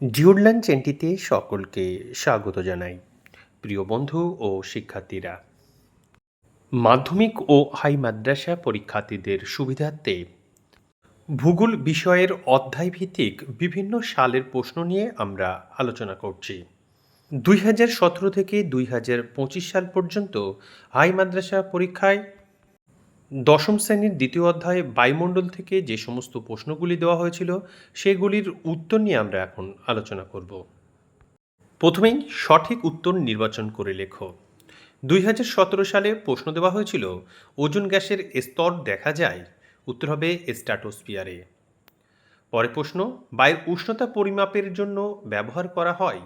জিউডলান চেনটিতে সকলকে স্বাগত জানাই, প্রিয় বন্ধু ও শিক্ষার্থীরা। মাধ্যমিক ও হাই মাদ্রাসা পরীক্ষার্থীদের সুবিধার্থে ভূগোল বিষয়ের অধ্যায়ভিত্তিক বিভিন্ন সালের প্রশ্ন নিয়ে আমরা আলোচনা করছি। দুই হাজার সতেরো থেকে দুই হাজার পঁচিশ সাল পর্যন্ত হাই মাদ্রাসা পরীক্ষায় দশম শ্রেণির দ্বিতীয় অধ্যায়ে বায়ুমণ্ডল থেকে যে সমস্ত প্রশ্নগুলি দেওয়া হয়েছিল, সেগুলির উত্তর নিয়ে আমরা এখন আলোচনা করব। প্রথমেই সঠিক উত্তর নির্বাচন করে লেখো। দুই হাজার সতেরো সালে প্রশ্ন দেওয়া হয়েছিল, ওজন গ্যাসের স্তর দেখা যায়? উত্তর হবে স্ট্যাটোস্পিয়ারে পরে প্রশ্ন, বায়ুর উষ্ণতা পরিমাপের জন্য ব্যবহার করা হয়?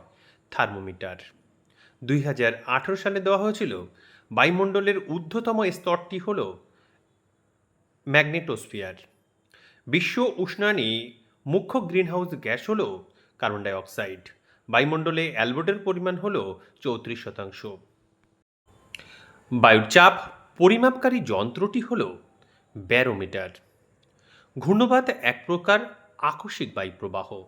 থার্মোমিটার। দুই হাজার আঠেরো সালে দেওয়া হয়েছিল, বায়ুমণ্ডলের ঊর্ধ্বতম স্তরটি হলো ম্যাগনেটোস্ফিয়ার। বিশ্ব উষ্ণায়নে মুখ্য গ্রিনহাউস গ্যাস হল কার্বন ডাই অক্সাইড বায়ুমণ্ডলে অ্যালবোর্ডের পরিমাণ হল চৌত্রিশ শতাংশ। বায়ুর চাপ পরিমাপকারী যন্ত্রটি হল ব্যারোমিটার। ঘূর্ণবাত এক প্রকার আকস্মিক বায়ুপ্রবাহ।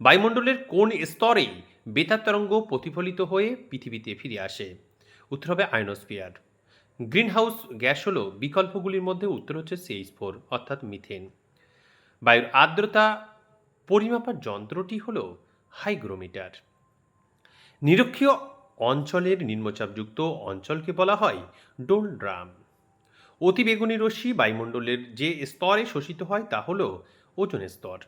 বায়ুমণ্ডলের কোন স্তরেই বেতার তরঙ্গ প্রতিফলিত হয়ে পৃথিবীতে ফিরে আসে? উত্তর হবে আয়নোস্ফিয়ার। গ্রিনহাউস গ্যাস হলো বিকল্পগুলির মধ্যে উত্তর হচ্ছে সিএইচ ফোর অর্থাৎ মিথেন। বায়ুর আর্দ্রতা পরিমাপার যন্ত্রটি হলো হাইগ্রোমিটার। নিরক্ষীয় অঞ্চলের নিম্নচাপযুক্ত অঞ্চলকে বলা হয় ডোলড্রাম। অতিবেগুনি রশ্মি বায়ুমণ্ডলের যে স্তরে শোষিত হয় তা হল ওজন স্তর।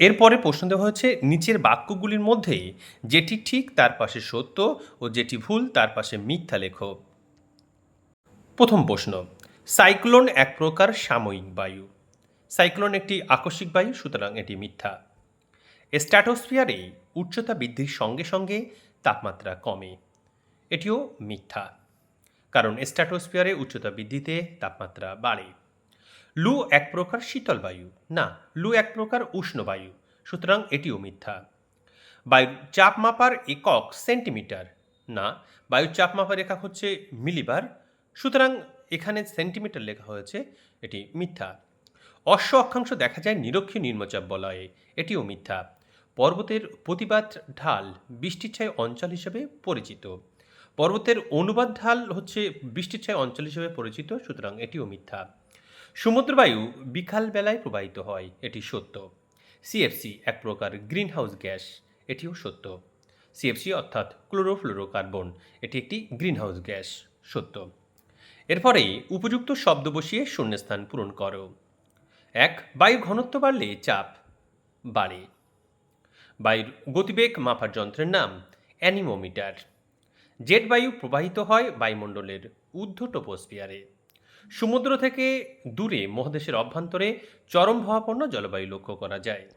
এরপরে প্রশ্ন দেওয়া হয়েছে, নিচের বাক্যগুলির মধ্যে যেটি ঠিক তার পাশে সত্য ও যেটি ভুল তার পাশে মিথ্যা লেখো প্রথম প্রশ্ন, সাইক্লোন এক প্রকার সাময়িক বায়ু। সাইক্লোন একটি আকস্মিক বায়ু, সুতরাং এটি মিথ্যা। স্ট্র্যাটোস্ফিয়ারে উচ্চতা বৃদ্ধির সঙ্গে সঙ্গে তাপমাত্রা কমে। এটিও মিথ্যা, কারণ স্ট্র্যাটোস্ফিয়ারে উচ্চতা বৃদ্ধিতে তাপমাত্রা বাড়ে। লু এক প্রকার শীতল বায়ু, না, লু এক প্রকার উষ্ণ বায়ু, সুতরাং এটিও মিথ্যা। বায়ুর চাপ মাপার একক সেন্টিমিটার, না, বায়ুর চাপ মাপার একক হচ্ছে মিলিবার সুতরাং এখানে সেন্টিমিটার লেখা হয়েছে, এটি মিথ্যা। অশ্ব অক্ষাংশ দেখা যায় নিরক্ষীয় নিম্নচাপ বলয়ে, এটিও মিথ্যা। পর্বতের প্রতিবাদ ঢাল বৃষ্টিচ্ছায় অঞ্চল হিসেবে পরিচিত। পর্বতের অনুবাদ ঢাল হচ্ছে বৃষ্টিচ্ছায় অঞ্চল হিসেবে পরিচিত, সুতরাং এটিও মিথ্যা। সমুদ্রবায়ু বিকাল বেলায় প্রবাহিত হয়, এটি সত্য। সিএফসি এক প্রকার গ্রিনহাউস গ্যাস, এটিও সত্য। সিএফসি অর্থাৎ ক্লোরোফ্লোরোকার্বন, এটি একটি গ্রিনহাউস গ্যাস, সত্য। এরপরে উপযুক্ত শব্দ বসিয়ে শূন্যস্থান পূরণ করো। এক, বায়ু ঘনত্ব বাড়লে চাপ বাড়ে। বায়ুর গতিবেগ মাপার যন্ত্রের নাম অ্যানিমোমিটার। জেট বায়ু প্রবাহিত হয় বায়ুমণ্ডলের ঊর্ধ্ব টোপোস্ফিয়ারে সমুদ্র থেকে দূরে মহাদেশের অভ্যন্তরে চরম ভাবাপন্ন জলবায়ু লক্ষ্য করা যায়।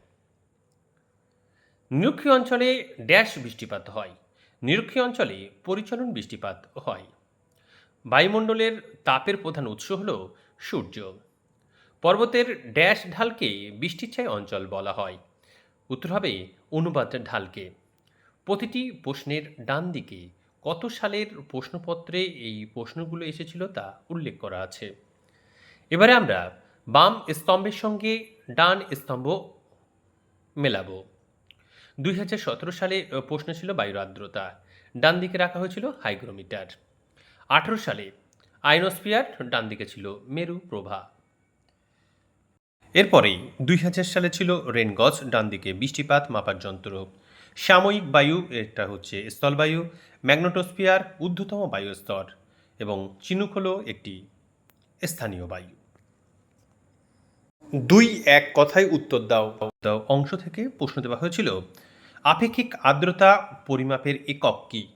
নিরক্ষীয় অঞ্চলে ড্যাশ বৃষ্টিপাত হয়। নিরক্ষীয় অঞ্চলে পরিচলন বৃষ্টিপাত হয়। বায়ুমণ্ডলের তাপের প্রধান উৎস হল সূর্য। পর্বতের ড্যাশ ঢালকে বৃষ্টিচ্ছায় অঞ্চল বলা হয়। উত্তর হবে অনুবাদ ঢালকে। প্রতিটি প্রশ্নের ডান দিকে কত সালের প্রশ্নপত্রে এই প্রশ্নগুলো এসেছিল তা উল্লেখ করা আছে। এবারে আমরা বাম স্তম্ভের সঙ্গে ডান স্তম্ভ মেলাবো। দুই সালে প্রশ্ন ছিল বায়ুর আর্দ্রতা। ডান দিকে রাখা হয়েছিল হাইগ্রোমিটার। আঠেরো সালে আইনোস্ফিয়ার ডান দিকে ছিল মেরু প্রভা। এরপরে দুই হাজার সালে ছিল রেনগজ, ডান দিকে বৃষ্টিপাত, মাপার যন্ত্র। সাময়িক বায়ু, এটা হচ্ছে স্থলবায়ু ম্যাগনেটোস্ফিয়ার ঊর্ধ্বতম বায়ুস্তর এবং চিনুক হল একটি স্থানীয় বায়ু। দুই এক কথায় উত্তর দাও। দাও অংশ থেকে প্রশ্ন দেওয়া হয়েছিল, আপেক্ষিক আর্দ্রতা পরিমাপের একক কী?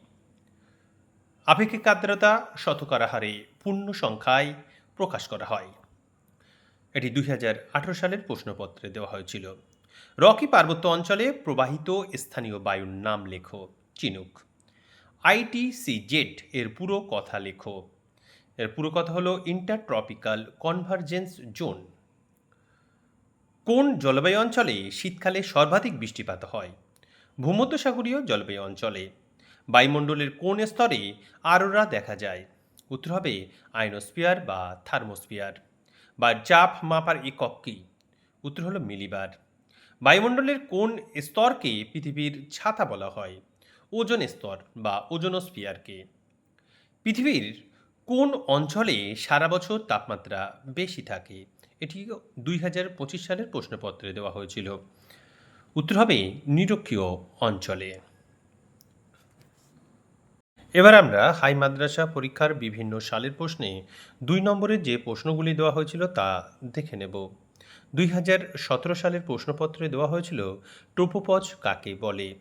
আপেক্ষিক আর্দ্রতা শতকরা হারে পূর্ণ সংখ্যায় প্রকাশ করা হয়। এটি দুই হাজার আঠারো সালের প্রশ্নপত্রে দেওয়া হয়েছিল। রকি পার্বত্য অঞ্চলে প্রবাহিত স্থানীয় বায়ুর নাম লেখো, চিনুক। আইটিসি জেট এর পুরো কথা লেখো। এর পুরো কথা হলো ইন্টারট্রপিক্যাল কনভারজেন্স জোন। কোন জলবায়ু অঞ্চলে শীতকালে সর্বাধিক বৃষ্টিপাত হয়? ভূমধ্যসাগরীয় জলবায়ু অঞ্চলে। বায়ুমণ্ডলের কোন স্তরে আরোরা দেখা যায়? উত্তর হবে আইনোস্ফিয়ার বা থার্মোস্ফিয়ার। বা চাপ মাপার একক কী? উত্তর হলো মিলিবার। বায়ুমণ্ডলের কোন স্তরকে পৃথিবীর ছাতা বলা হয়? ওজন স্তর বা ওজোনোস্ফিয়ারকে। পৃথিবীর কোন অঞ্চলে সারা বছর তাপমাত্রা বেশি থাকে? এটি দুই হাজার পঁচিশ সালের প্রশ্নপত্রে দেওয়া হয়েছিল। উত্তর হবে নিরক্ষীয় অঞ্চলে। এবার আমরা হাই মাদ্রাসা পরীক্ষার বিভিন্ন সালের প্রশ্নে দুই নম্বরের যে প্রশ্নগুলি দেওয়া হয়েছিল তা দেখে নেব। দুই হাজার সতেরো সালের প্রশ্নপত্রে দেওয়া হয়েছিল, টোপোপজ কাকে বলে?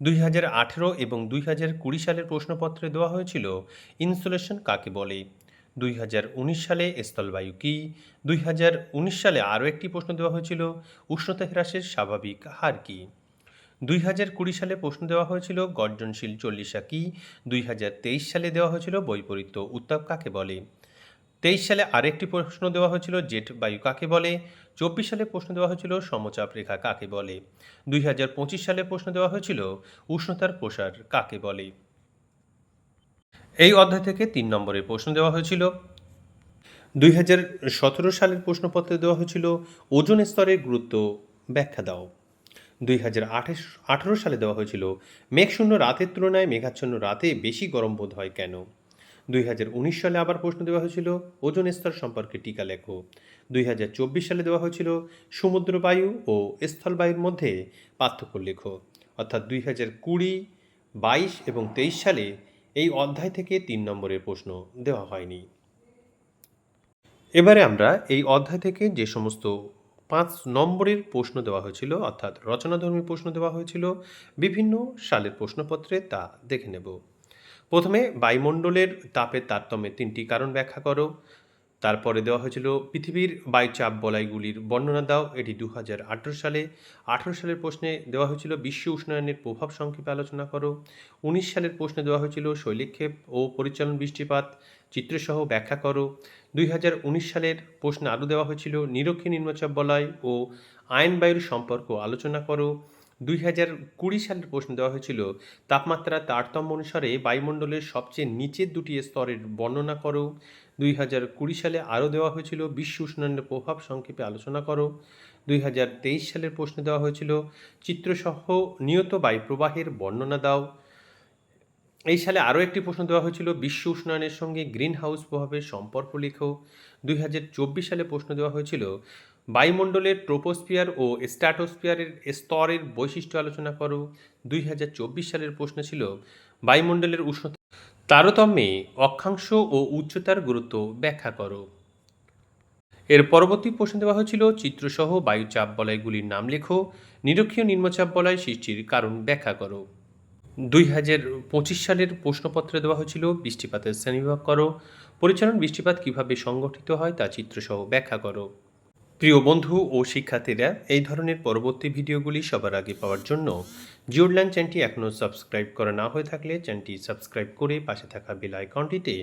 দুই হাজার আঠেরো এবং দুই হাজার কুড়ি সালের প্রশ্নপত্রে দেওয়া হয়েছিল, ইনসুলেশন কাকে বলে? দুই হাজার উনিশ সালে, স্থলবায়ু কী? দুই হাজার উনিশ সালে আরও একটি প্রশ্ন দেওয়া হয়েছিল উষ্ণতা হ্রাসের স্বাভাবিক হার কী? দুই হাজার কুড়ি সালে প্রশ্ন দেওয়া হয়েছিল, গর্জনশীল চল্লিশা কি? দুই হাজার তেইশ সালে দেওয়া হয়েছিল, বৈপরীত্য উত্তাপ কাকে বলে? তেইশ সালে আরেকটি প্রশ্ন দেওয়া হয়েছিল, জেট বায়ু কাকে বলে? চব্বিশ সালে প্রশ্ন দেওয়া হয়েছিল, সমচাপ রেখা কাকে বলে? দুই হাজার পঁচিশ সালে প্রশ্ন দেওয়া হয়েছিল, উষ্ণতার প্রসার কাকে বলে? এই অধ্যায় থেকে তিন নম্বরের প্রশ্ন দেওয়া হয়েছিল, দুই হাজার সতেরো সালের প্রশ্নপত্রে দেওয়া হয়েছিল, ওজন স্তরের গুরুত্ব ব্যাখ্যা দাও। দুই হাজার আঠেরো সালে দেওয়া হয়েছিল, মেঘশূন্য রাতের তুলনায় মেঘাচ্ছন্ন রাতে বেশি গরম বোধ হয় কেন? দুই হাজার উনিশ সালে আবার প্রশ্ন দেওয়া হয়েছিল, ওজন স্তর সম্পর্কে টিকা লেখো। দুই হাজার চব্বিশ সালে দেওয়া হয়েছিল সমুদ্র বায়ু ও স্থলবায়ুর মধ্যে পার্থক্য লেখো। অর্থাৎ দুই হাজার কুড়ি, বাইশ এবং তেইশ সালে এই অধ্যায় থেকে তিন নম্বরের প্রশ্ন দেওয়া হয়নি। এবারে আমরা এই অধ্যায় থেকে যে সমস্ত পাঁচ নম্বরের প্রশ্ন দেওয়া হয়েছিল, অর্থাৎ রচনাধর্মী প্রশ্ন দেওয়া হয়েছিল। বিভিন্ন সালের প্রশ্নপত্রে তা দেখে নেব। প্রথমে বায়ুমণ্ডলের তাপের তারতম্যের তিনটি কারণ ব্যাখ্যা করো। তারপরে দেওয়া হয়েছিল পৃথিবীর বায়ুচাপ বলাইগুলির বর্ণনা দাও। এটি দু হাজার আঠেরো সালে। আঠেরো সালের প্রশ্নে দেওয়া হয়েছিল বিশ্ব উষ্ণায়নের প্রভাব সংক্ষেপে আলোচনা করো। উনিশ সালের প্রশ্নে দেওয়া হয়েছিল শৈলীক্ষেপ ও পরিচালন বৃষ্টিপাত। চিত্রসহ ব্যাখ্যা করো। দুই হাজার উনিশ সালের প্রশ্নে আরও দেওয়া হয়েছিল নিরক্ষী নিম্নচাপ বলয় ও আয়ন বায়ুর সম্পর্ক আলোচনা করো। দুই হাজার কুড়ি সালের প্রশ্ন দেওয়া হয়েছিল তাপমাত্রা তারতম্য অনুসারে বায়ুমণ্ডলের সবচেয়ে নিচের দুটি স্তরের বর্ণনা করো। দুই হাজার কুড়ি সালে আরও দেওয়া হয়েছিল, বিশ্ব উষ্ণায়নের প্রভাব সংক্ষেপে আলোচনা করো। দুই হাজার তেইশ সালের প্রশ্ন দেওয়া হয়েছিল, চিত্রসহ নিয়ত বায়ুপ্রবাহের বর্ণনা দাও। এই সালে আরও একটি প্রশ্ন দেওয়া হয়েছিল, বিশ্ব উষ্ণায়নের সঙ্গে গ্রিন হাউস প্রভাবের সম্পর্ক লেখো। দুই হাজার চব্বিশ সালে প্রশ্ন দেওয়া হয়েছিল, বায়ুমণ্ডলের ট্রোপোস্ফিয়ার ও স্ট্র্যাটোস্ফিয়ারের স্তরের বৈশিষ্ট্য আলোচনা করো। দুই হাজার চব্বিশ সালের প্রশ্ন ছিল, বায়ুমণ্ডলের উষ্ণতা তারতম্যে অক্ষাংশ ও উচ্চতার গুরুত্ব ব্যাখ্যা করো। এর পরবর্তী প্রশ্ন দেওয়া হয়েছিল, চিত্রসহ বায়ুচাপ বলয়গুলির নাম লেখো, নিরক্ষীয় নিম্নচাপ বলয় সৃষ্টির কারণ ব্যাখ্যা করো। দুই হাজার পঁচিশ সালের প্রশ্নপত্রে দেওয়া হয়েছিল, বৃষ্টিপাতের শ্রেণীবিভাগ করো, পরিচালন বৃষ্টিপাত কীভাবে সংগঠিত হয় তা চিত্রসহ ব্যাখ্যা করো। প্রিয় বন্ধু ও শিক্ষার্থীরা, এই ধরনের পরবর্তী ভিডিওগুলি সবার আগে পাওয়ার জন্য জিওডল্যান্ড চ্যানটি এখনও সাবস্ক্রাইব করা না হয়ে থাকলে চ্যানটি সাবস্ক্রাইব করে পাশে থাকা বেল আইকনটিতে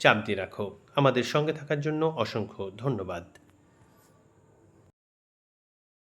চাপ দিয়ে রাখো। আমাদের সঙ্গে থাকার জন্য অসংখ্য ধন্যবাদ।